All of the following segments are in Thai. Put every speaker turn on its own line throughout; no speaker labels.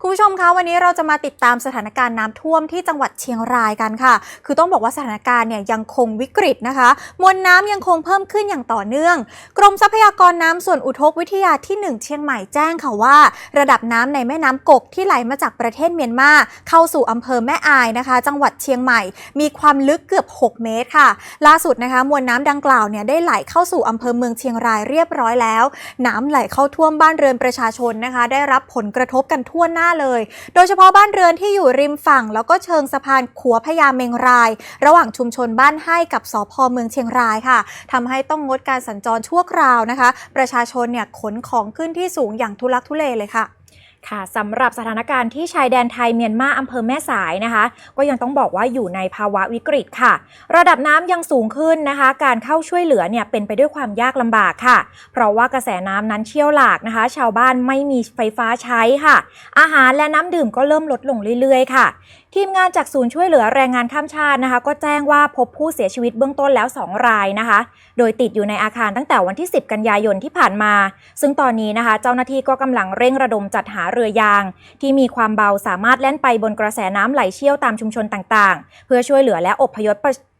คุณผู้ชมคะวันนี้เราจะมาติดตามสถานการณ์น้ำท่วมที่จังหวัดเชียงรายกันค่ะ คือต้องบอกว่าสถานการณ์เนี่ยยังคงวิกฤตนะคะ มวลน้ำยังคงเพิ่มขึ้นอย่างต่อเนื่อง กรมทรัพยากรน้ำส่วนอุทกวิทยาที่ 1 เชียงใหม่แจ้งค่ะว่า ระดับน้ำในแม่น้ำกกที่ไหลมาจากประเทศเมียนมาเข้าสู่อำเภอแม่อายนะคะ จังหวัดเชียงใหม่ มีความลึกเกือบ 6 เมตรค่ะ ล่าสุดนะคะมวลน้ำดังกล่าวเนี่ยได้ไหลเข้าสู่อำเภอเมืองเชียงรายเรียบร้อยแล้ว น้ำไหลเข้าท่วมบ้านเรือนประชาชนนะคะ ได้รับผลกระทบกันทั่วหน้าเลย โดยเฉพาะบ้านเรือนที่อยู่ริมฝั่ง แล้วก็เชิงสะพานขัวพญาเมงราย ระหว่างชุมชนบ้านให้กับสพเมืองเชียงรายค่ะทำให้ต้องงดการสัญจรชั่วคราวนะคะ ประชาชนเนี่ยขนของขึ้นที่สูงอย่างทุลักทุเลเลยค่ะ
ค่ะสำหรับสถานการณ์ที่ชายแดนไทยเมียนมาอำเภอแม่สายนะคะ ก็ยังต้องบอกว่าอยู่ในภาวะวิกฤตค่ะ ระดับน้ำยังสูงขึ้นนะคะ การเข้าช่วยเหลือเนี่ยเป็นไปด้วยความยากลำบากค่ะ เพราะว่ากระแสน้ำนั้นเชี่ยวหลากนะคะ ชาวบ้านไม่มีไฟฟ้าใช้ค่ะ อาหารและน้ำดื่มก็เริ่มลดลงเรื่อยๆ ค่ะทีมงานจากศูนย์ช่วยเหลือแรงงานข้ามชาตินะคะ ก็แจ้งว่าพบผู้เสียชีวิตเบื้องต้นแล้ว 2 รายนะคะ โดยติดอยู่ในอาคารตั้งแต่วันที่ 10 กันยายนที่ผ่านมา ซึ่งตอนนี้นะคะ เจ้าหน้าที่ก็กำลังเร่งระดมจัดหาเรือยาง ที่มีความเบาสามารถแล่นไปบนกระแสน้ำไหลเชี่ยวตามชุมชนต่างๆ เพื่อช่วยเหลือและอบพยพ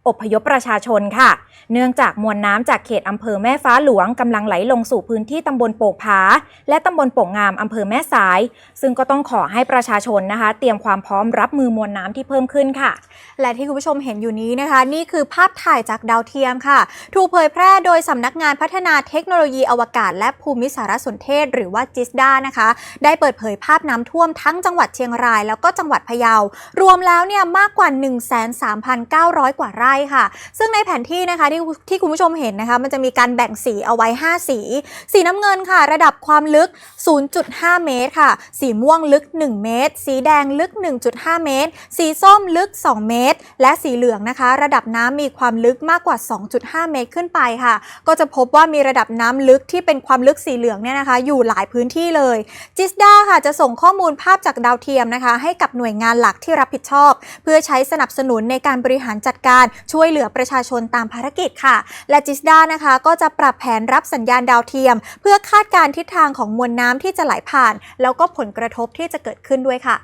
อพยพประชาชนค่ะ เนื่องจากมวลน้ำจากเขตอำเภอแม่ฟ้าหลวงกำลังไหลลงสู่พื้นที่ตำบลโป่งผา และตำบลโป่งงามอำเภอแม่สาย ซึ่งก็ต้องขอให้ประชาชนนะคะ เตรียมความพร้อมรับมือมวลน้ำที่เพิ่มขึ้นค่ะ
และที่คุณผู้ชมเห็นอยู่นี้นะคะ นี่คือภาพถ่ายจากดาวเทียมค่ะ ถูกเผยแพร่โดยสำนักงานพัฒนาเทคโนโลยีอวกาศ และภูมิสารสนเทศ หรือว่าจิสดานะคะ ได้เปิดเผยภาพน้ำท่วมทั้งจังหวัดเชียงราย แล้วก็จังหวัดพะเยารวมแล้วเนี่ยมากกว่า 1,3,900 กว่าไร่ค่ะ ซึ่งในแผนที่นะคะที่ที่คุณผู้ชมเห็นนะคะ มันจะมีการแบ่งสีเอาไว้ 5 สี สีน้ำเงินค่ะ ระดับความลึก 0.5 เมตรค่ะ สีม่วงลึก 1 เมตร สีแดงลึก 1.5 เมตร สีส้มลึก 2 เมตร และสีเหลืองนะคะ ระดับน้ำมีความลึกมากกว่า 2.5 เมตรขึ้นไปค่ะ ก็จะพบว่ามีระดับน้ำลึกที่เป็นความลึกสีเหลืองเนี่ยนะคะ อยู่หลายพื้นที่เลยจิสดาค่ะจะส่งข้อมูลภาพจากดาวเทียมนะคะ ให้กับหน่วยงานหลักที่รับผิดชอบ เพื่อใช้สนับสนุนในการบริหารจัดการช่วยเหลือประชาชนตามภารกิจค่ะ และจิสดานะคะก็จะปรับแผนรับสัญญาณดาวเทียม เพื่อคาดการณ์ทิศทางของมวลน้ำที่จะไหลผ่าน แล้วก็ผลกระทบที่จะเกิดขึ้นด้วยค่ะ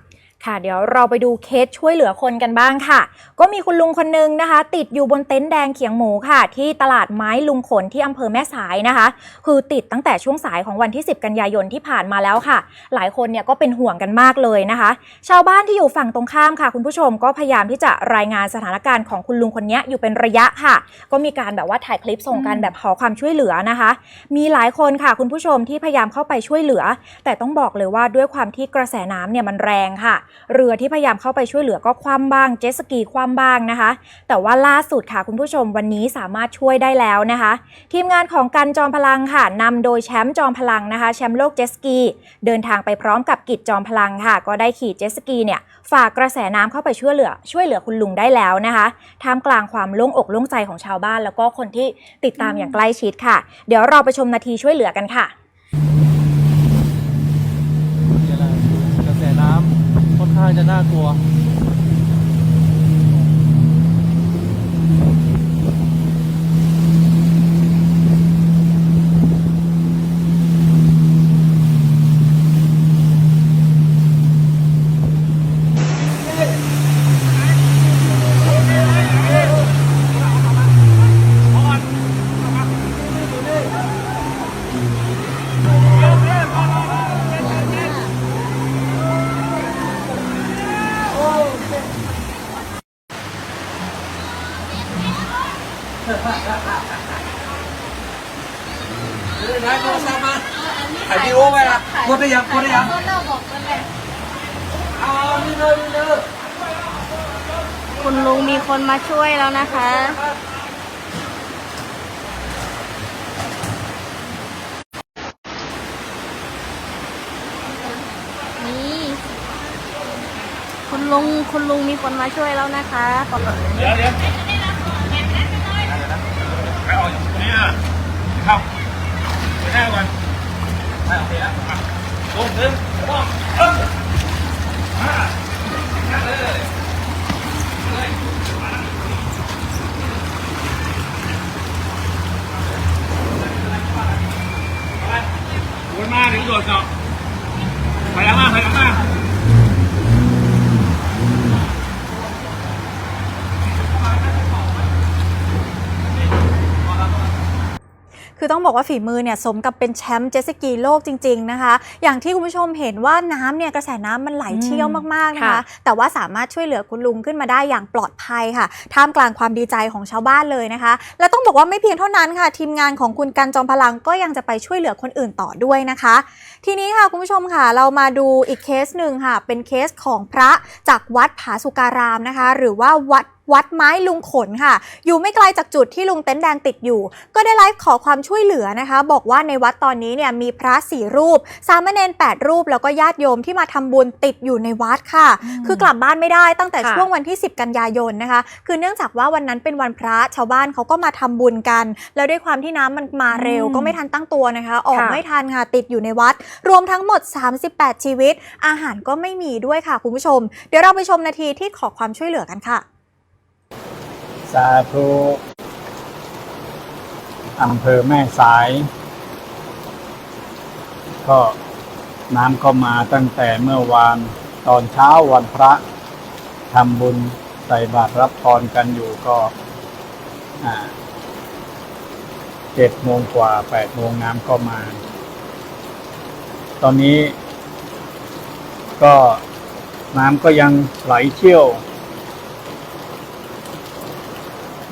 ค่ะเดี๋ยวเราไปดูเคสช่วยเหลือคนกันบ้างค่ะ ก็มีคุณลุงคนนึงนะคะ ติดอยู่บนเต็นท์แดงเขียงหมูค่ะ ที่ตลาดไม้ลุงขนที่อำเภอแม่สายนะคะ คือติดตั้งแต่ช่วงสายของวันที่ 10 กันยายนที่ผ่านมาแล้วค่ะ หลายคนเนี่ยก็เป็นห่วงกันมากเลยนะคะ ชาวบ้านที่อยู่ฝั่งตรงข้ามค่ะ คุณผู้ชมก็พยายามที่จะรายงานสถานการณ์ของคุณลุงคนนี้อยู่เป็นระยะค่ะ ก็มีการแบบว่าถ่ายคลิปส่งกัน
อืม
แบบขอความช่วยเหลือนะคะ มีหลายคนค่ะ คุณผู้ชมที่พยายามเข้าไปช่วยเหลือ แต่ต้องบอกเลยว่าด้วยความที่กระแสน้ำเนี่ยมันแรงค่ะเรือที่พยายามเข้าไปช่วยเหลือก็คว่ำบ้าง เจ็ตสกีคว่ำบ้างนะคะ แต่ว่าล่าสุดค่ะคุณผู้ชมวันนี้สามารถช่วยได้แล้วนะคะ ทีมงานของกันจอมพลังค่ะนำโดยแชมป์จอมพลังนะคะ แชมป์โลกเจ็ตสกี เดินทางไปพร้อมกับกิจจอมพลังค่ะ ก็ได้ขี่เจ็ตสกีเนี่ยฝากกระแสน้ำเข้าไปช่วยเหลือ ช่วยเหลือคุณลุงได้แล้วนะคะท่ามกลางความโล่งอกโล่งใจของชาวบ้าน แล้วก็คนที่ติดตามอย่างใกล้ชิดค่ะ เดี๋ยวเราไปชมนาทีช่วยเหลือกันค่ะ
นี่แหละกระแสน้ำค่อนข้าง จะน่ากลัว
ถ่ายโทรศัพท์มาถ่ายวีดีโอไว้ละกดได้ยังกดได้ยังเอานี่เลยนี่เลย
คุณลุงมีคนมาช่วยแล้วนะคะ นี่คุณลุงคุณลุงมีคนมาช่วยแล้วนะคะ
เดี๋ยวเดี๋ยว ออกอย่างนี้อะเข้าไปแน่ก่อนไปโอเคแล้วอะลงหนึ่งสองเอิ่มมานั่งเลยเลยวนมาถึงโดดเนาะไปแล้วมาไปแล้วมา
คือต้องบอกว่าฝีมือเนี่ยสมกับเป็นแชมป์เจ็ตสกีโลกจริง ๆนะคะ อย่างที่คุณผู้ชมเห็นว่าน้ำเนี่ยกระแสน้ำมันไหลเชี่ยวมากๆนะคะ
ค่ะ
แต่ว่าสามารถช่วยเหลือคุณลุงขึ้นมาได้อย่างปลอดภัยค่ะ ท่ามกลางความดีใจของชาวบ้านเลยนะคะ และต้องบอกว่าไม่เพียงเท่านั้นค่ะ ทีมงานของคุณกันจอมพลังก็ยังจะไปช่วยเหลือคนอื่นต่อด้วยนะคะ ทีนี้ค่ะคุณผู้ชมค่ะ เรามาดูอีกเคสหนึ่งค่ะ เป็นเคสของพระจากวัดผาสุการามนะคะ หรือว่าวัดวัดไม้ลุงขนค่ะ อยู่ไม่ไกลจากจุดที่ลุงเต็นท์แดงติดอยู่ ก็ได้ไลฟ์ขอความช่วยเหลือนะคะ บอกว่าในวัดตอนนี้เนี่ยมีพระสี่รูป สามเณรแปดรูป แล้วก็ญาติโยมที่มาทำบุญติดอยู่ในวัดค่ะ คือกลับบ้านไม่ได้ตั้งแต่
ค่ะ
ช่วงวันที่ 10 กันยายนนะคะ คือเนื่องจากว่าวันนั้นเป็นวันพระชาวบ้านเขาก็มาทำบุญกัน แล้วด้วยความที่น้ำมันมาเร็ว
อืม
ก็ไม่ทันตั้งตัวนะคะ ออก
ค่ะ
ไม่ทันค่ะติดอยู่ในวัด รวมทั้งหมด 38 ชีวิต อาหารก็ไม่มีด้วยค่ะคุณผู้ชม เดี๋ยวเราไปชมนาทีที่ขอความช่วยเหลือกันค่ะ
สาธุอำเภอแม่สาย ก็น้ำก็มาตั้งแต่เมื่อวานตอนเช้าวันพระทำบุญใส่บาตรรับพรกันอยู่ก็เจ็ดโมงกว่าแปดโมงน้ำก็มา ตอนนี้ ก็น้ำก็ยังไหลเชี่ยว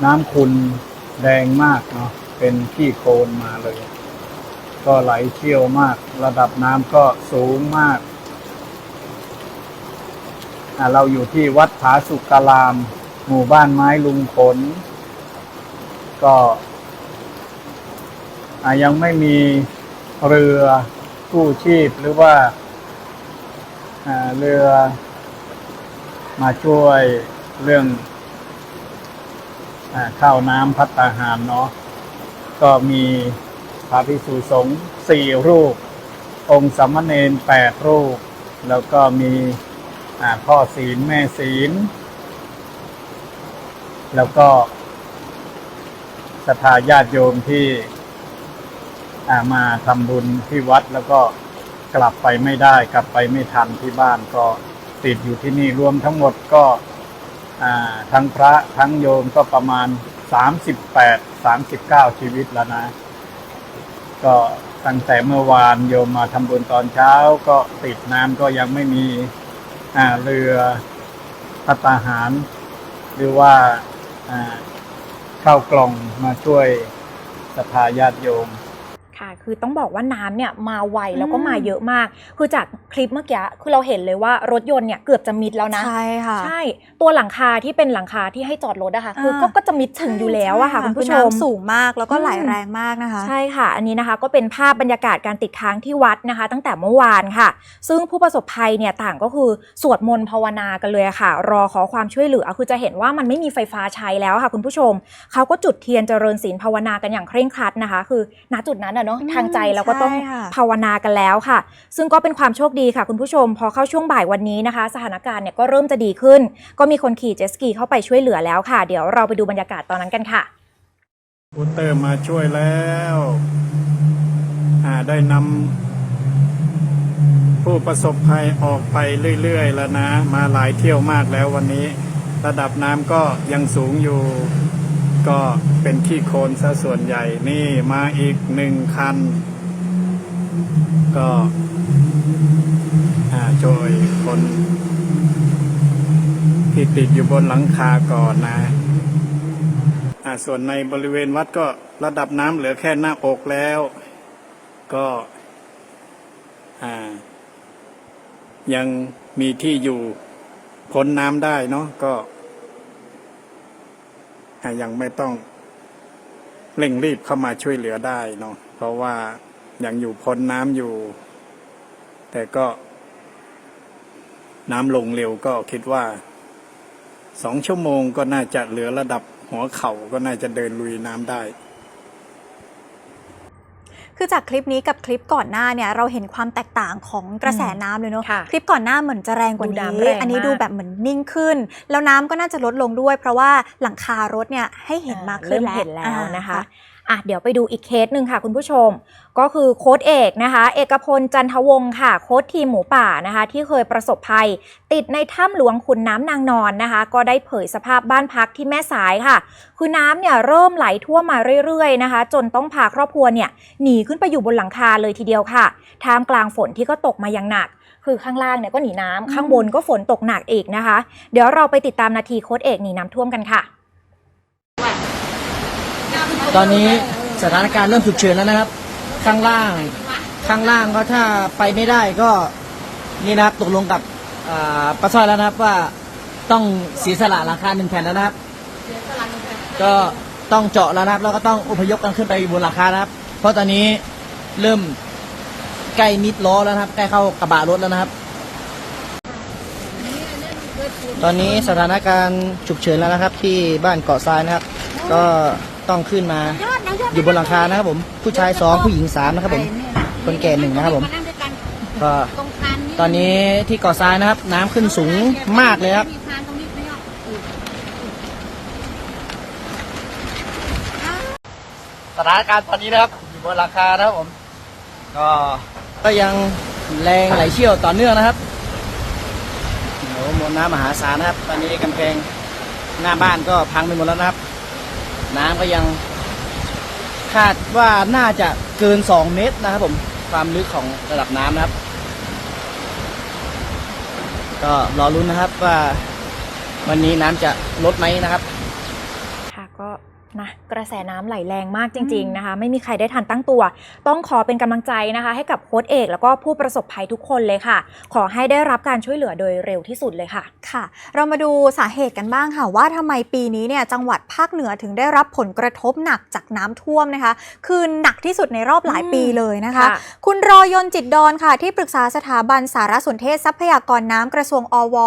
น้ำขุนแดงมากเนาะเป็นขี้โคลนมาเลย ก็ไหลเชี่ยวมาก ระดับน้ำก็สูงมากเราอยู่ที่วัดผาสุกราม หมู่บ้านไม้ลุงขน ก็ยังไม่มีเรือกู้ชีพหรือว่าเรือมาช่วยเรื่อง ข้าวน้ำพัตตาหารเนาะก็มีพระภิกษุสงฆ์สี่รูป องค์สามเณรแปดรูป แล้วก็มีพ่อศีลแม่ศีล แล้วก็ศรัทธาญาติโยมที่มาทำบุญที่วัดแล้วก็กลับไปไม่ได้กลับไปไม่ทันที่บ้านก็ติดอยู่ที่นี่รวมทั้งหมดก็ ทั้งพระทั้งโยมก็ประมาณ 38 39 ชีวิตแล้วนะ ก็ตั้งแต่เมื่อวานโยมมาทำบุญตอนเช้าก็ติดน้ำก็ยังไม่มีเรือพัตตาหาร หรือว่าอ่าข้าวกล่องมาช่วยสภาญาติโยม
ค่ะคือต้องบอกว่าน้ำเนี่ยมาไวแล้วก็
อืม
มาเยอะมาก คือจากคลิปเมื่อกี้คือเราเห็นเลยว่ารถยนต์เนี่ยเกือบจะมิดแล้วนะ
ใช่ค่ะ
ใช่ ตัวหลังคาที่เป็นหลังคาที่ให้จอดรถอะค่ะ คือก็
อ่า
ก็จะมิดถึงอยู่แล้วอะค่ะ
ใช่
คุณผู้ช
อ
ม
น้ำสูงมากแล้วก็ไหล
อืม
แรงมากนะคะ
ใช่ค่ะ อันนี้นะคะก็เป็นภาพบรรยากาศการติดค้างที่วัดนะคะ ตั้งแต่เมื่อวานค่ะ ซึ่งผู้ประสบภัยเนี่ยต่างก็คือสวดมนต์ภาวนากันเลยค่ะ รอขอความช่วยเหลือคือจะเห็นว่ามันไม่มีไฟฟ้าใช้แล้วค่ะ คุณผู้ชมเขาก็จุดเทียนเจริญศีลภาวนากันอย่างเคร่งครัดนะคะ คือณจุดนั้นอะเนาะ
อืม
ทางใจเราก็ต้อง
ใช่ค่ะ
ภาวนากันแล้วค่ะ ซึ่งก็เป็นความโชคดีค่ะ คุณผู้ชม พอเข้าช่วงบ่ายวันนี้นะคะ สถานการณ์เนี่ยก็เริ่มจะดีขึ้น ก็มีคนขี่เจ็ตสกีเข้าไปช่วยเหลือแล้วค่ะ เดี๋ยวเราไปดูบรรยากาศตอนนั้นกันค่ะ
บูเตอร์มาช่วยแล้วอ่าได้นำผู้ประสบภัยออกไปเรื่อยๆ แล้วนะ มาหลายเที่ยวมากแล้ววันนี้ ระดับน้ำก็ยังสูงอยู่ ก็เป็นขี้โคลนซะส่วนใหญ่นี่มาอีกหนึ่งคัน ก็อ่าช่วยคนที่ติดอยู่บนหลังคาก่อนนะอ่าส่วนในบริเวณวัดก็ระดับน้ำเหลือแค่หน้าอกแล้ว ก็อ่ายังมีที่อยู่พ้นน้ำได้เนาะก็ ยังไม่ต้องเร่งรีบเข้ามาช่วยเหลือได้เนาะเพราะว่ายังอยู่พ้นน้ำอยู่ แต่ก็น้ำลงเร็วก็คิดว่าสองชั่วโมงก็น่าจะเหลือระดับหัวเข่าก็น่าจะเดินลุยน้ำได้
คือจากคลิปนี้กับคลิปก่อนหน้าเนี่ยเราเห็นความแตกต่างของกระแสน้ำเลยเนาะ
ค่ะ
คลิปก่อนหน้าเหมือนจะแรงกว่า
ดู
นี้
น้ำแรง
อันนี้
มาก
ดูแบบเหมือนนิ่งขึ้น แล้วน้ำก็น่าจะลดลงด้วย เพราะว่าหลังคารถเนี่ยให้เห็นมากขึ้น
เริ่ม
แล้ว
เห็นแล้วนะคะ อะเดี๋ยวไปดูอีกเคสหนึ่งค่ะคุณผู้ชม ก็คือโค้ดเอกนะคะ เอกพลจันทวงศ์ค่ะ โค้ดทีมหมูป่านะคะ ที่เคยประสบภัย ติดในถ้ำหลวงขุนน้ำนางนอนนะคะ ก็ได้เผยสภาพบ้านพักที่แม่สายค่ะ คือน้ำเนี่ยเริ่มไหลท่วมมาเรื่อยๆนะคะ จนต้องพาครอบครัวเนี่ยหนีขึ้นไปอยู่บนหลังคาเลยทีเดียวค่ะท่ามกลางฝนที่ก็ตกมาอย่างหนักคือข้างล่างเนี่ยก็หนีน้ำข้างบนก็ฝนตกหนักอีกนะคะ เดี๋ยวเราไปติดตามนาทีโค้ดเอกหนีน้ำท่วมกันค่ะ
ตอนนี้สถานการณ์เริ่มฉุกเฉินแล้วนะครับ ข้างล่าง ข้างล่างก็ถ้าไปไม่ได้ก็นี่นะครับตกลงกับป้าสร้อยแล้วนะครับว่าต้องเสียสละราคาหนึ่งแผ่นแล้วนะครับ ก็ต้องเจาะแล้วนะครับแล้วก็ต้องอพยพกันขึ้นไปบนหลังคานะครับ เพราะตอนนี้เริ่มใกล้มิดล้อแล้วนะครับ ใกล้เข้ากระบะรถแล้วนะครับ ตอนนี้สถานการณ์ฉุกเฉินแล้วนะครับ ที่บ้านเกาะทรายนะครับ ก็ ต้องขึ้นมา อยู่บนหลังคานะครับผมผู้ชายสองผู้หญิงสามนะครับผมคนแก่หนึ่งนะครับผมก็ตอนนี้ที่เกาะทรายนะครับ น้ำขึ้นสูงมากเลยครับสถานการณ์ตอนนี้นะครับอยู่บนหลังคานะครับผม ก็ก็ยังแรงไหลเชี่ยวต่อเนื่องนะครับโอ้โหมวลน้ำมหาศาลนะครับ ตอนนี้กำแพงหน้าบ้านก็พังไปหมดแล้วนะครับ น้ำก็ยังคาดว่าน่าจะเกิน 2 เมตรนะครับผมความลึกของระดับน้ำนะครับ ก็รอรุ้นนะครับว่าวันนี้น้ำจะลดไหมนะครับ
ค่ะก็ นะกระแสน้ำไหลแรงมากจริง ๆนะคะ ไม่มีใครได้ทันตั้งตัว ต้องขอเป็นกำลังใจนะคะ ให้กับโค้ดเอก แล้วก็ผู้ประสบภัยทุกคนเลยค่ะ ขอให้ได้รับการช่วยเหลือโดยเร็วที่สุดเลยค่ะ
ค่ะ เรามาดูสาเหตุกันบ้างค่ะ ว่าทำไมปีนี้เนี่ยจังหวัดภาคเหนือถึงได้รับผลกระทบหนักจากน้ำท่วมนะคะ คือหนักที่สุดในรอบหลายปีเลยนะคะ
ค่ะ
คุณรอยนจิตดอนค่ะ ที่ปรึกษาสถาบันสารสนเทศทรัพยากรน้ำกระทรวงอว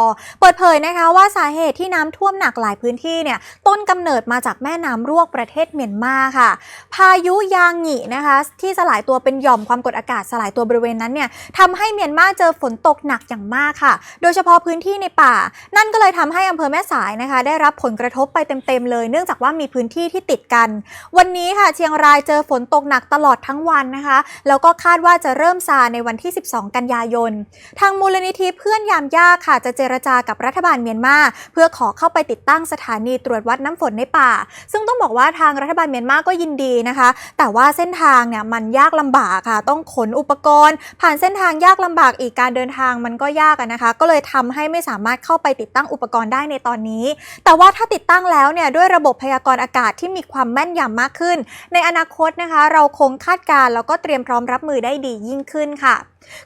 เปิดเผยนะคะว่าสาเหตุที่น้ำท่วมหนักหลายพื้นที่เนี่ยต้นกำเนิดมาจากแม่น้ำรวกประเทศเมียนมาค่ะ พายุยางหงินะคะที่สลายตัวเป็นหย่อมความกดอากาศสลายตัวบริเวณนั้นเนี่ยทำให้เมียนมาเจอฝนตกหนักอย่างมากค่ะ โดยเฉพาะพื้นที่ในป่า นั่นก็เลยทำให้อำเภอแม่สายนะคะ ได้รับผลกระทบไปเต็มๆเลย เนื่องจากว่ามีพื้นที่ที่ติดกัน วันนี้ค่ะเชียงรายเจอฝนตกหนักตลอดทั้งวันนะคะ แล้วก็คาดว่าจะเริ่มซาในวันที่ 12 กันยายน ทางมูลนิธิเพื่อนยามยากค่ะ จะเจรจากับรัฐบาลเมียนมาเพื่อขอเข้าไปติดตั้งสถานีตรวจวัดน้ำฝนในป่า ซึ่งต้องบอกว่าทางรัฐบาลเมียนมาก็ยินดีนะคะ แต่ว่าเส้นทางเนี่ยมันยากลำบากค่ะ ต้องขนอุปกรณ์ ผ่านเส้นทางยากลำบากอีกการเดินทางมันก็ยากอะนะคะ ก็เลยทำให้ไม่สามารถเข้าไปติดตั้งอุปกรณ์ได้ในตอนนี้ แต่ว่าถ้าติดตั้งแล้วเนี่ยด้วยระบบพยากรณ์อากาศที่มีความแม่นยำมากขึ้น ในอนาคตนะคะ เราคงคาดการณ์แล้วก็เตรียมพร้อมรับมือได้ดียิ่งขึ้นค่ะ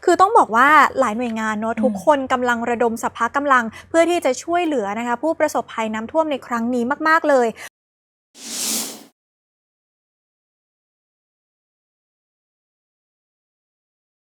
คือต้องบอกว่าหลายหน่วยงานเนอะทุกคนกำลังระดมสภากำลัง เพื่อที่จะช่วยเหลือนะคะผู้ประสบภัยน้ำท่วมในครั้งนี้มาก ๆ เลย